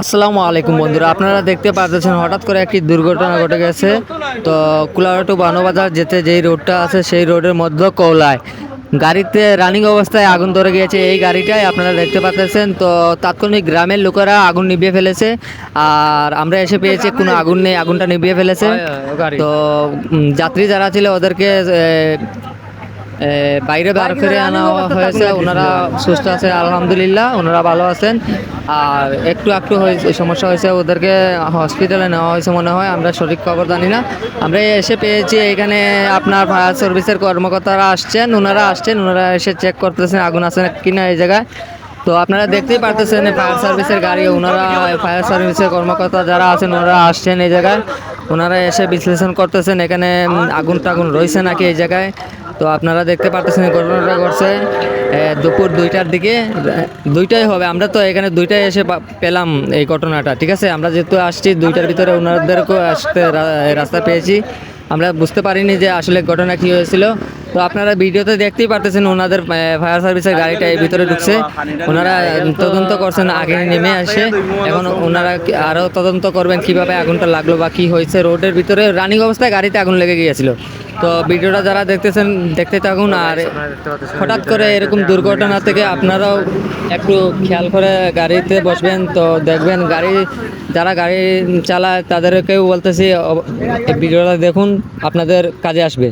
আসসালামু আলাইকুম বন্ধুরা আপনারা দেখতে পাচ্ছেন হঠাৎ করে একটি দুর্ঘটনা ঘটে গেছে। তো কুলার টু বানোবাজার যেতে যেই রোডটা আছে সেই রোডের মধ্যে কৌলায়। গাড়িতে রানিং অবস্থায় আগুন ধরে গিয়েছে। এই গাড়িটাই আপনারা দেখতে পাচ্ছেন। তো তাৎক্ষণিক গ্রামের লোকেরা আগুন নিভিয়ে ফেলেছে। আর আমরা এসে পেয়েছি কোনো আগুন নেই আগুনটা নিভিয়ে ফেলেছে। তো যাত্রী যারা ছিল ওদেরকে বাইরে বার করে আনা হয়েছে ওনারা সুস্থ আছে আলহামদুলিল্লাহ ওনারা ভালো আছেন। আর একটু একটু হয়েছে সমস্যা হয়েছে ওদেরকে হসপিটালে নেওয়া হয়েছে মনে হয় আমরা সঠিক খবর জানি না। আমরা এসে পেয়েছি এখানে আপনার ফায়ার সার্ভিসের কর্মকর্তারা আসছেন ওনারা আসছেন ওনারা এসে চেক করতেছেন আগুন আছে কিনা এই জায়গায়। তো আপনারা দেখতেই পারতেছেন ফায়ার সার্ভিসের গাড়ি ওনারা ফায়ার সার্ভিসের কর্মকর্তা যারা আছেন ওনারা আসছেন এই জায়গায়। ওনারা এসে বিশ্লেষণ করতেছেন এখানে আগুন টাগুন রয়েছে নাকি এই জায়গায়। তো আপনারা দেখতে পারতেছেন ঘটনাটা ঘটছে দুপুর দুইটার দিকে, দুইটাই হবে, আমরা তো এখানে দুইটায় এসে পেলাম এই ঘটনাটা, ঠিক আছে? আমরা যেহেতু আসছি, দুইটার ভিতরে ওনাদেরকেও আসতে রাস্তা পেয়েছি। আমরা বুঝতে পারিনি যে আসলে ঘটনা কী হয়েছিল। তো আপনারা ভিডিওতে দেখতেই পারতেছেন ওনাদের ফায়ার সার্ভিসের গাড়িটা এই ভিতরে ঢুকছে। ওনারা তদন্ত করছেন, আগে নেমে আসে। এখন ওনারা আরও তদন্ত করবেন, কীভাবে আগুনটা লাগল বা কী হয়েছে। রোডের ভিতরে রানিং অবস্থায় গাড়িতে আগুন লেগে গিয়েছিল। তো ভিডিওটা যারা দেখতেছেন, দেখতে থাকুন। আর হঠাৎ করে এরকম দুর্ঘটনা থেকে আপনারাও একটু খেয়াল করে গাড়িতে বসবেন। তো দেখবেন গাড়ি, যারা গাড়ি চালায়, তাদেরকেও বলতেছি ভিডিওটা দেখুন, আপনাদের কাজে আসবে।